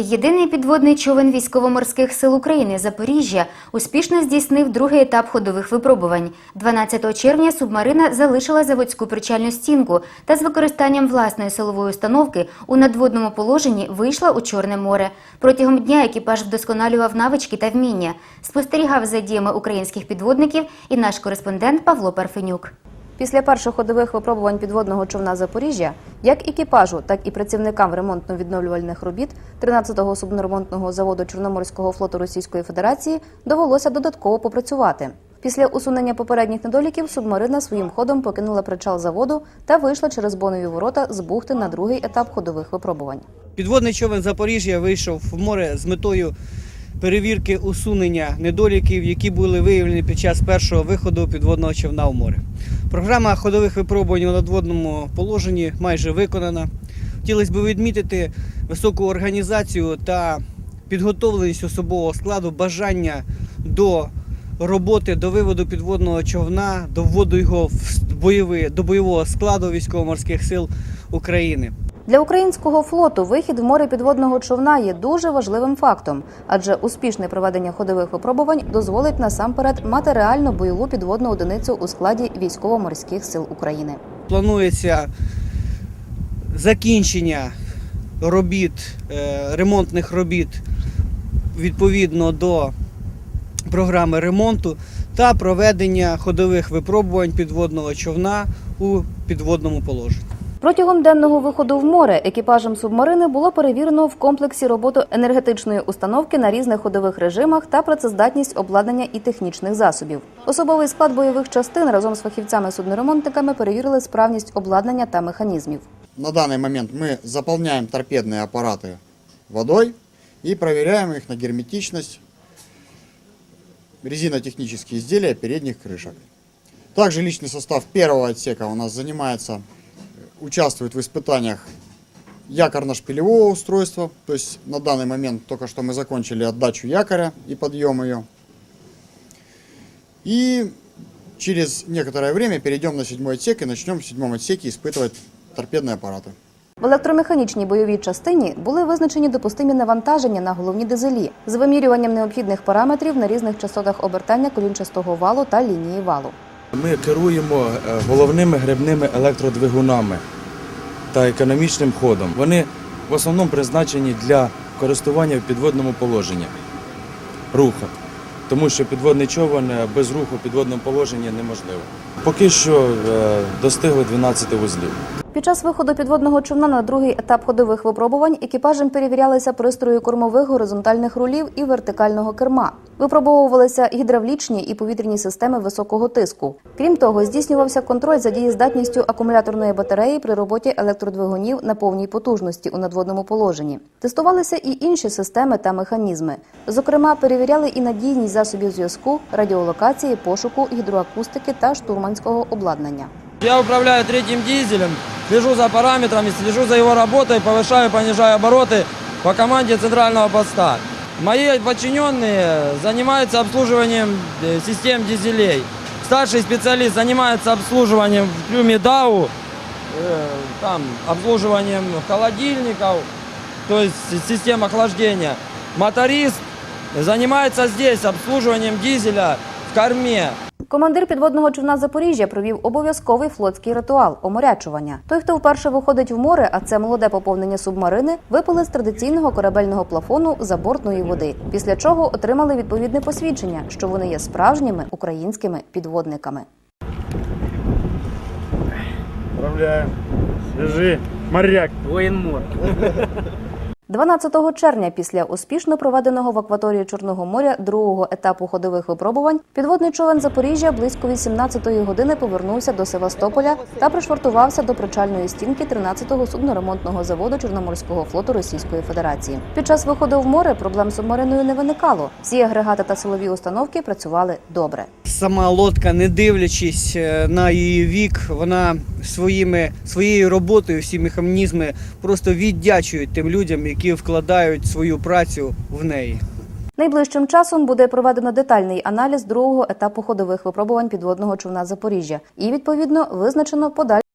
Єдиний підводний човен військово-морських сил України Запоріжжя успішно здійснив другий етап ходових випробувань. 12 червня субмарина залишила заводську причальну стінку та з використанням власної силової установки у надводному положенні вийшла у Чорне море. Протягом дня екіпаж вдосконалював навички та вміння. Спостерігав за діями українських підводників і наш кореспондент Павло Парфенюк. Після перших ходових випробувань підводного човна Запоріжжя, як екіпажу, так і працівникам ремонтно-відновлювальних робіт 13-го судноремонтного заводу Чорноморського флоту Російської Федерації довелося додатково попрацювати. Після усунення попередніх недоліків субмарина своїм ходом покинула причал заводу та вийшла через бонові ворота з бухти на другий етап ходових випробувань. Підводний човен Запоріжжя вийшов в море з метою перевірки усунення недоліків, які були виявлені під час першого виходу підводного човна в море. Програма ходових випробувань у надводному положенні майже виконана. Хотілося б відмітити високу організацію та підготовленість особового складу, бажання до роботи, до виводу підводного човна, до вводу його в бойовий, до бойового складу військово-морських сил України. Для українського флоту вихід в море підводного човна є дуже важливим фактом, адже успішне проведення ходових випробувань дозволить насамперед мати реальну бойову підводну одиницю у складі військово-морських сил України. планується закінчення робіт, е, ремонтних робіт відповідно до програми ремонту та проведення ходових випробувань підводного човна у підводному положенні. Протягом денного виходу в море екіпажем субмарини було перевірено в комплексі роботу енергетичної установки на різних ходових режимах та працездатність обладнання і технічних засобів. Особовий склад бойових частин разом з фахівцями-судноремонтниками перевірили справність обладнання та механізмів. На данный момент мы заполняем торпедные аппараты водой и проверяем их на герметичность резинотехнические изделия передних крышек. Также личный состав первого отсека у нас занимается, э, участвует в испытаниях якорно-шпилевого устройства. То есть на данный момент только что мы закончили отдачу якоря и подъем ее. И через некоторое время перейдем на седьмой отсек и начнем в седьмом отсеке испытывать торпедные аппараты. В електромеханічній бойовій частині були визначені допустимі навантаження на головні дизелі з вимірюванням необхідних параметрів на різних частотах обертання колінчастого валу та лінії валу. Ми керуємо е, головними грибними електродвигунами та економічним ходом. Вони в основному призначені для користування в підводному положенні руха, тому що підводний човен е, без руху в підводному положенні неможливо. Поки що е, достигли 12 вузлів. Під час виходу підводного човна на другий етап ходових випробувань екіпажем перевірялися пристрої кормових горизонтальних рулів і вертикального керма. Випробовувалися гідравлічні і повітряні системи високого тиску. Крім того, здійснювався контроль за дієздатністю акумуляторної батареї при роботі електродвигунів на повній потужності у надводному положенні. Тестувалися і інші системи та механізми. Зокрема, перевіряли і надійність засобів зв'язку, радіолокації, пошуку, гідроакустики та штурманського обладнання. Я управляю третьим дизелем, слежу за параметрами, слежу за его работой, повышаю, понижаю обороты по команде центрального поста. Мои подчиненные занимаются обслуживанием э, систем дизелей. Старший специалист занимается обслуживанием в трюме ДАУ, э, там, обслуживанием холодильников, то есть систем охлаждения. Моторист занимается здесь обслуживанием дизеля в корме. Командир підводного човна Запоріжжя провів обов'язковий флотський ритуал оморячування. Той, хто вперше виходить в море, а це молоде поповнення субмарини, випили з традиційного корабельного плафону забортної води, після чого отримали відповідне посвідчення, що вони є справжніми українськими підводниками. Отправляем. Свяжи. Моряк. 12 червня, після успішно проведеного в акваторії Чорного моря другого етапу ходових випробувань, підводний човен Запоріжжя близько 18-ї години повернувся до Севастополя та пришвартувався до причальної стінки 13-го судноремонтного заводу Чорноморського флоту Російської Федерації. Під час виходу в море проблем з субмариною не виникало. Всі агрегати та силові установки працювали добре. Сама лодка, не дивлячись е, на її вік, вона своїми, своєю роботою, всі механізми просто віддячують тим людям, які вкладають свою працю в неї. Найближчим часом буде проведено детальний аналіз другого етапу ходових випробувань підводного човна Запоріжжя і відповідно визначено подальше.